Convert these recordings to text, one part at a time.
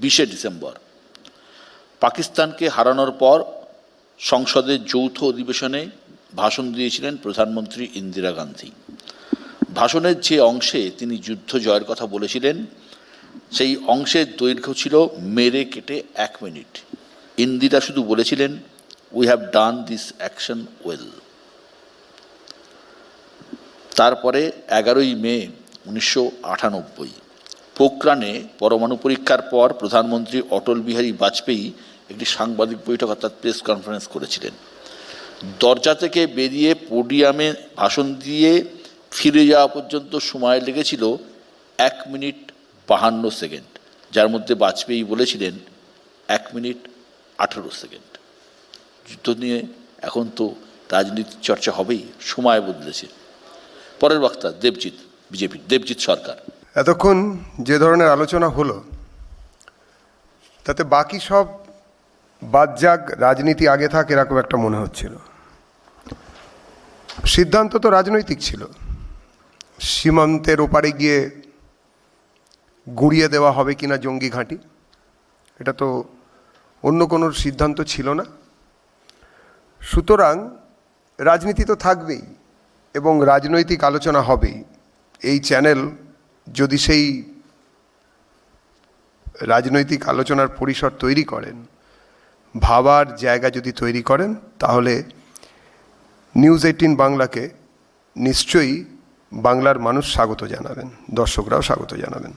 বিশে ডিসেম্বর। পাকিস্তানকে হারানোর পর সংসদের যৌথ অধিবেশনে ভাষণ দিয়েছিলেন প্রধানমন্ত্রী ইন্দিরা গান্ধী। ভাষণের যে অংশে তিনি যুদ্ধ জয়ের কথা বলেছিলেন, সেই অংশের দৈর্ঘ্য ছিল মেরে কেটে এক মিনিট। ইন্দিরা শুধু বলেছিলেন we have done this action well তারপরে এগারোই মে উনিশশো আটানব্বই পোখরানে পরমাণু পরীক্ষার পর প্রধানমন্ত্রী অটল বিহারী বাজপেয়ী একটি সাংবাদিক বৈঠক অর্থাৎ প্রেস কনফারেন্স করেছিলেন। দরজা থেকে বেরিয়ে পোডিয়ামে ভাষণ দিয়ে ফিরে যাওয়া পর্যন্ত সময় লেগেছিল এক মিনিট বাহান্ন সেকেন্ড, যার মধ্যে বাজপেয়ী বলেছিলেন এক মিনিট আঠেরো সেকেন্ড। যুদ্ধ নিয়ে এখন তো রাজনীতির চর্চা হবেই, সময় বদলেছে। পরের বক্তা দেবজিৎ বিজেপি দেবজিৎ সরকার। এতক্ষণ যে ধরনের আলোচনা হলো, তাতে বাকি সব বাদ যাক, রাজনীতি আগে থাক এরকম একটা মনে হচ্ছিল। সিদ্ধান্ত তো রাজনৈতিক ছিল। সীমান্তের ওপারে গিয়ে গুঁড়িয়ে দেওয়া হবে কিনা জঙ্গি ঘাঁটি, এটা তো অন্য কোনো সিদ্ধান্ত ছিল না। সুতরাং রাজনীতি তো থাকবেই এবং রাজনৈতিক আলোচনা হবেই। এই চ্যানেল যদি সেই রাজনৈতিক আলোচনার পরিসর তৈরি করেন, ভাবার জায়গা যদি তৈরি করেন, তাহলে নিউজ এইটিন বাংলাকে নিশ্চয়ই বাংলার মানুষ স্বাগত জানাবেন, দর্শকরাও স্বাগত জানাবেন।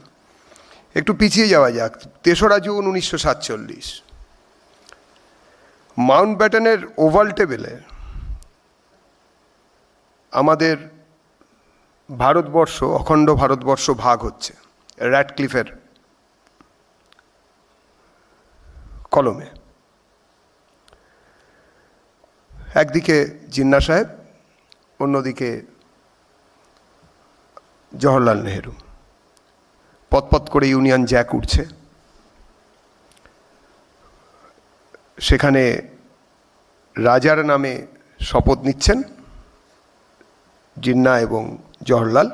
একটু পিছিয়ে যাওয়া যাক, তেসরা জুন উনিশশো সাতচল্লিশ। মাউন্ট ব্যাটনের ওভাল টেবিলে আমাদের ভারতবর্ষ, অখণ্ড ভারতবর্ষ ভাগ হচ্ছে র্যাট ক্লিফের কলমে। একদিকে জিন্না সাহেব, অন্যদিকে জওহরলাল নেহেরু। পথপথ করে ইউনিয়ন জ্যাক উঠছে। সেখানে রাজার নামে শপথ নিচ্ছেন জিন্না এবং জওহরলাল।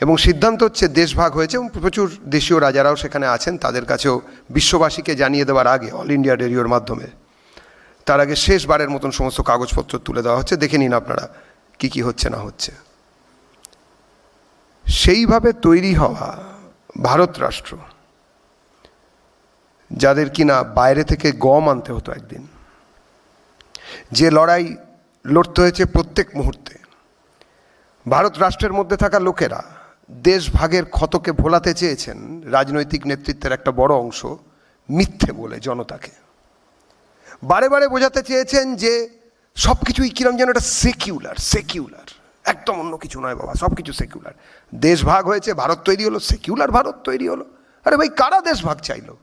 এবং সিদ্ধান্ত হচ্ছে দেশভাগ হয়েছে এবং প্রচুর দেশীয় রাজারাও সেখানে আছেন, তাদের কাছেও বিশ্ববাসীকে জানিয়ে দেওয়ার আগে অল ইন্ডিয়া রেডিওর মাধ্যমে। তার আগে শেষবারের মতন সমস্ত কাগজপত্র তুলে দেওয়া হচ্ছে। দেখে নিন আপনারা কি কি হচ্ছে না হচ্ছে। সেইভাবে তৈরি হওয়া ভারত রাষ্ট্র, যাদের কিনা বাইরে থেকে গম আনতে হতো একদিন, যে লড়াই লড়তে হয়েছে প্রত্যেক মুহূর্তে ভারত রাষ্ট্রের মধ্যে থাকা লোকেরা দেশ ভাগের ক্ষতকে ভোলাতে চেয়েছেন রাজনৈতিক নেতৃত্বের একটা বড় অংশ মিথ্যে বলে জনতাকে। বারে বারে বোঝাতে চেয়েছেন যে সব কিছুই কিরম যেন এটা সেকিউলার সেকিউলার একদম অন্য কিছু নয় বাবা সব কিছু সেকিউলার দেশ ভাগ হয়েছে, ভারত তৈরি হলো সেকিউলার ভারত তৈরি হলো। আরে ভাই, কারা দেশ ভাগ চাইলো?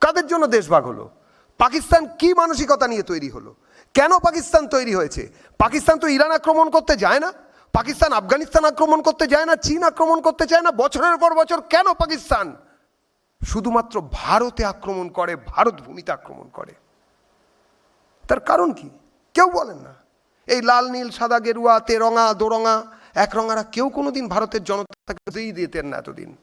কাদের জন্য দেশ ভাগ হলো? পাকিস্তান কি মানসিকতা নিয়ে তৈরি হলো? কেন পাকিস্তান তৈরি হয়েছে? পাকিস্তান তো ইরান আক্রমণ করতে যায় না? পাকিস্তান আফগানিস্তান আক্রমণ করতে যায় না, চীন আক্রমণ করতে চায় না, বছরের পর বছর কেন পাকিস্তান? শুধুমাত্র ভারতে আক্রমণ করে, ভারত ভূমিতে আক্রমণ করে। তার কারণ কি? কেউ বলেন না। এই লাল, নীল, সাদা, গেরুয়া, তেরঙা, দোরঙা, একরঙারা কেউ কোনোদিন ভারতের জনতাকে দিতেন না এতদিন।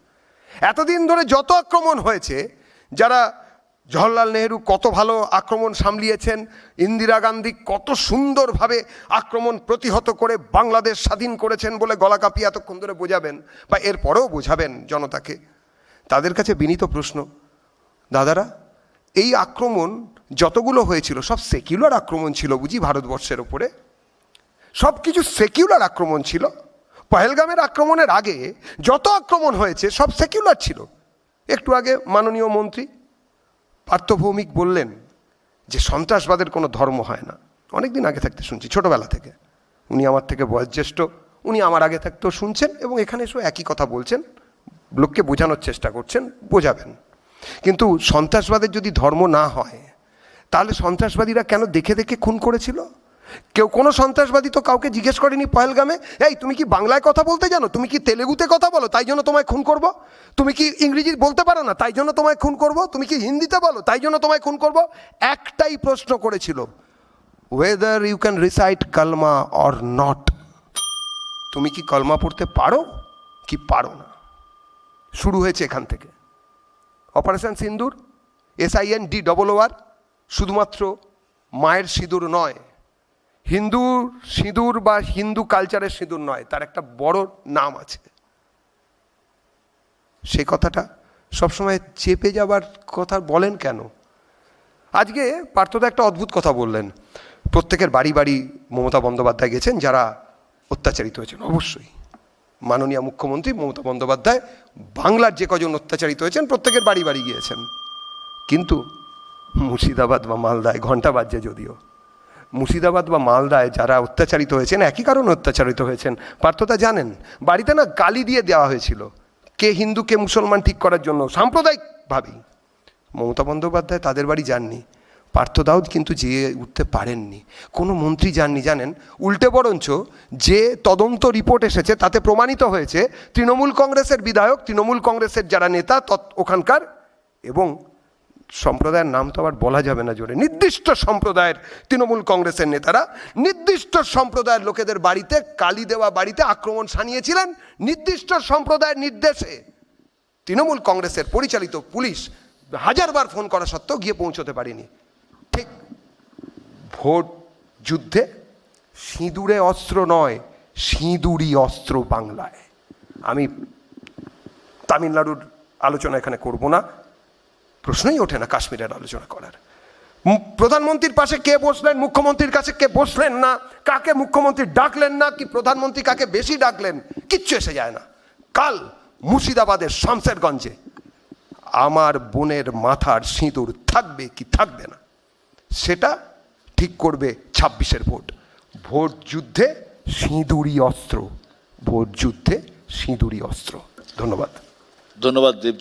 এতদিন ধরে যত আক্রমণ হয়েছে, যারা জওহরলাল নেহরু কত ভালো আক্রমণ সামলিয়েছেন, ইন্দিরা গান্ধী কত সুন্দরভাবে আক্রমণ প্রতিহত করে বাংলাদেশ স্বাধীন করেছেন বলে গলা কাঁপিয়ে এতক্ষণ ধরে বোঝাবেন বা এরপরেও বোঝাবেন জনতাকে? তাদের কাছে বিনীত প্রশ্ন, দাদারা, এই আক্রমণ যতগুলো হয়েছিল, সব সেকিউলার আক্রমণ ছিল বুঝি ভারতবর্ষের ওপরে সব কিছু সেকুলার আক্রমণ ছিল? পহেলগামের আক্রমণের আগে যত আক্রমণ হয়েছে, সব সেকিউলার ছিল। একটু আগে মাননীয় মন্ত্রী পার্থভৌমিক বললেন যে সন্ত্রাসবাদের কোনো ধর্ম হয় না। অনেক দিন আগে থাকতে শুনছি, ছোটোবেলা থেকে। উনি আমার থেকে বয়োজ্যেষ্ঠ, উনি আমার আগে থাকতেও শুনছেন এবং এখানে এসেও একই কথা বলছেন, লোককে বোঝানোর চেষ্টা করছেন, বোঝাবেন। কিন্তু সন্ত্রাসবাদের যদি ধর্ম না হয়, তাহলে সন্ত্রাসবাদীরা কেন দেখে দেখে খুন করেছিল? কেউ কোনো সন্ত্রাসবাদী তো কাউকে জিজ্ঞেস করেনি পহেলগামে? এই, তুমি কি বাংলায় কথা বলতে জানো? তুমি কি তেলেগুতে কথা বলো? তাই জন্য তোমায় খুন করব? তুমি কি ইংরেজি বলতে পারো না? তাই জন্য তোমায় খুন করব? তুমি কি হিন্দিতে বলো? তাই জন্য তোমায় খুন করব? একটাই প্রশ্ন করেছিল ওয়েদার ইউ ক্যান রিসাইট কালমা অর নট তুমি কি কলমা পড়তে পারো? কি পারো না? শুরু হয়েছে এখান থেকে। Operation Sindoor S I N D double O R শুধুমাত্র মায়ের সিঁদুর নয় হিন্দু সিঁদুর বা হিন্দু কালচারের সিঁদুর নয়, তার একটা বড় নাম আছে। সেই কথাটা সবসময় চেপে যাবার কথা বলেন কেন? আজকে পার্থদা একটা অদ্ভুত কথা বললেন। প্রত্যেকের বাড়ি বাড়ি মমতা বন্দ্যোপাধ্যায় গেছেন, যারা অত্যাচারিত হয়েছেন, অবশ্যই। মাননীয় মুখ্যমন্ত্রী মমতা বন্দ্যোপাধ্যায় বাংলার যে কজন অত্যাচারিত হয়েছেন, প্রত্যেকের বাড়ি বাড়ি গিয়েছেন। কিন্তু মুর্শিদাবাদ বা মালদায় ঘণ্টা বাজছে যদিও। মুর্শিদাবাদ বা মালদায় যারা অত্যাচারিত হয়েছেন, একই কারণে অত্যাচারিত হয়েছেন। পার্থতা জানেন, বাড়িতে না গালি দিয়ে দেওয়া হয়েছিল, কে হিন্দু, কে মুসলমান ঠিক করার জন্য সাম্প্রদায়িকভাবেই মমতা বন্দ্যোপাধ্যায় তাদের বাড়ি যাননি পার্থ দাউদ কিন্তু যেয়ে উঠতে পারেননি। কোনো মন্ত্রী যাননি, জানেন? উল্টে বরঞ্চ যে তদন্ত রিপোর্ট এসেছে, তাতে প্রমাণিত হয়েছে, তৃণমূল কংগ্রেসের বিধায়ক, তৃণমূল কংগ্রেসের যারা নেতা, তৎ ওখানকার এবং সম্প্রদায়ের নাম তো আবার বলা যাবে না জোরে। নির্দিষ্ট সম্প্রদায়ের তৃণমূল কংগ্রেসের নেতারা নির্দিষ্ট সম্প্রদায়ের লোকেদের বাড়িতে কালি দেওয়া বাড়িতে আক্রমণ সানিয়েছিলেন নির্দিষ্ট সম্প্রদায়ের নির্দেশে তৃণমূল কংগ্রেসের পরিচালিত পুলিশ হাজারবার ফোন করা সত্ত্বেও গিয়ে পৌঁছতে পারেনি। ঠিক ভোট যুদ্ধে সিঁদুরে অস্ত্র নয় সিঁদুরি অস্ত্র বাংলায়। আমি তামিলনাড়ুর আলোচনা এখানে করব না। প্রশ্নই ওঠে না কাশ্মীরের আলোচনা করার। প্রধানমন্ত্রীর পাশে কে বসলেন? মুখ্যমন্ত্রীর কাছে কে বসলেন না? কাকে মুখ্যমন্ত্রী ডাকলেন না? কি প্রধানমন্ত্রী কাকে বেশি ডাকলেন? কিচ্ছু এসে যায় না। কাল মুর্শিদাবাদের শামসেরগঞ্জে আমার বোনের মাথার সিঁদুর থাকবে কি থাকবে না? সেটা ঠিক করবে ছাব্বিশের ভোট। ভোট যুদ্ধে সিঁদুরি অস্ত্র। ভোট যুদ্ধে সিঁদুরি অস্ত্র। ধন্যবাদ। ধন্যবাদ, দেব।